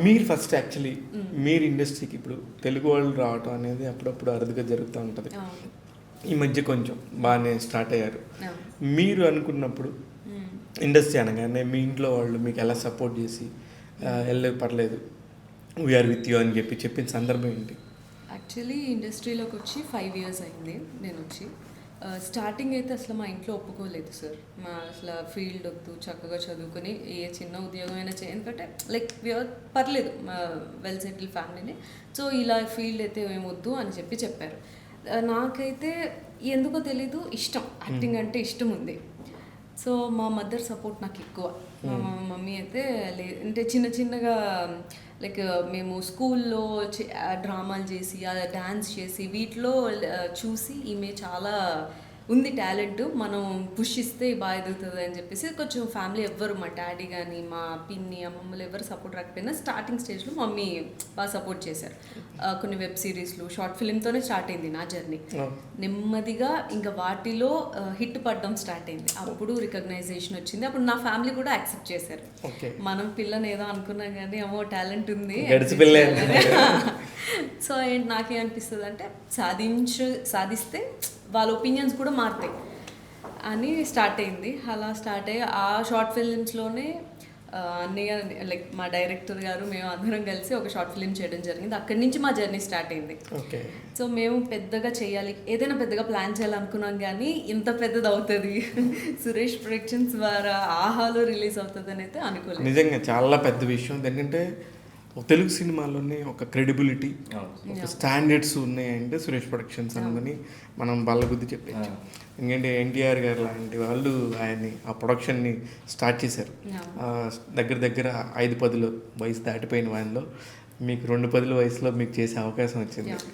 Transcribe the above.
మీరు first actually మీరు ఇండస్ట్రీకి ఇప్పుడు తెలుగు వాళ్ళు రావటం అనేది అప్పుడప్పుడు అరుదుగా జరుగుతూ ఉంటుంది. ఈ మధ్య కొంచెం బాగానే స్టార్ట్ అయ్యారు. మీరు అనుకున్నప్పుడు. ఇండస్ట్రీ అనగానే మీ ఇంట్లో వాళ్ళు మీకు ఎలా సపోర్ట్ చేసి ఆ, వెళ్ళలేదు పర్లేదు వీఆర్ విత్ యూ అని చెప్పి చెప్పిన సందర్భం ఏంటి? యాక్చువల్లీ ఇండస్ట్రీలోకి వచ్చి ఫైవ్ ఇయర్స్ అయింది నేను వచ్చి స్టార్టింగ్ అయితే అసలు మా ఇంట్లో ఒప్పుకోలేదు సార్. మా అసలు ఫీల్డ్ వద్దు చక్కగా చదువుకొని ఏ చిన్న ఉద్యోగం అయినా చేయ ఎందుకంటే లైక్ పర్లేదు మా వెల్ సెటిల్ ఫ్యామిలీని సో ఇలా ఫీల్డ్ అయితే ఏమొద్దు అని చెప్పి చెప్పారు. నాకైతే ఎందుకో తెలీదు ఇష్టం. యాక్టింగ్ అంటే ఇష్టం ఉంది సో మా మదర్ సపోర్ట్ నాకు ఎక్కువ. మా మమ్మీ అయితే లే అంటే చిన్న చిన్నగా లైక్ మేము స్కూల్లో డ్రామాలు చేసి డ్యాన్స్ చేసి వీటిలో చూసి ఈమె చాలా ఉంది టాలెంట్ మనం పుష్ ఇస్తే బాగా ఎదుగుతుంది అని చెప్పేసి కొంచెం ఫ్యామిలీ ఎవ్వరు మా డాడీ కానీ మా పిన్ని అమ్మమ్మలు ఎవరు సపోర్ట్ రాకపోయినా స్టార్టింగ్ స్టేజ్లో మమ్మీ బాగా సపోర్ట్ చేశారు. కొన్ని వెబ్ సిరీస్లు షార్ట్ ఫిల్మ్తోనే స్టార్ట్ అయింది నా జర్నీ. నెమ్మదిగా ఇంకా వాటిలో హిట్ పడడం స్టార్ట్ అయింది. అప్పుడు రికగ్నైజేషన్ వచ్చింది. అప్పుడు నా ఫ్యామిలీ కూడా యాక్సెప్ట్ చేశారు. మనం పిల్లని ఏదో అనుకున్నాం కానీ అమ్మో టాలెంట్ ఉంది. సో ఏంటి నాకేమనిపిస్తుంది అంటే సాధించు సాధిస్తే వాళ్ళ ఒపీనియన్స్ కూడా మారుతాయి అని స్టార్ట్ అయింది. అలా స్టార్ట్ అయ్యి ఆ షార్ట్ ఫిలిమ్స్లోనే అన్నయ్య లైక్ మా డైరెక్టర్ గారు మేము అందరం కలిసి ఒక షార్ట్ ఫిలిం చేయడం జరిగింది. అక్కడి నుంచి మా జర్నీ స్టార్ట్ అయింది. సో మేము పెద్దగా చేయాలి ఏదైనా పెద్దగా ప్లాన్ చేయాలనుకున్నాం కానీ ఇంత పెద్దది అవుతుంది సురేష్ ప్రొడక్షన్స్ ద్వారా ఆహాలో రిలీజ్ అవుతుంది అని అయితే అనుకోలేదు. నిజంగా చాలా పెద్ద విషయం. ఎందుకంటే తెలుగు సినిమాలోనే ఒక క్రెడిబిలిటీ ఒక స్టాండర్డ్స్ ఉన్నాయంటే సురేష్ ప్రొడక్షన్స్ అని మనం బల్లగుద్ది చెప్పచ్చు. ఎందుకంటే ఎన్టీఆర్ గారు లాంటి వాళ్ళు ఆయన్ని ఆ ప్రొడక్షన్ని స్టార్ట్ చేశారు. దగ్గర దగ్గర ఐదు పదులు వయసు దాటిపోయిన వాళ్ళలో మీకు రెండు పదుల వయసులో మీకు చేసే అవకాశం వచ్చింది.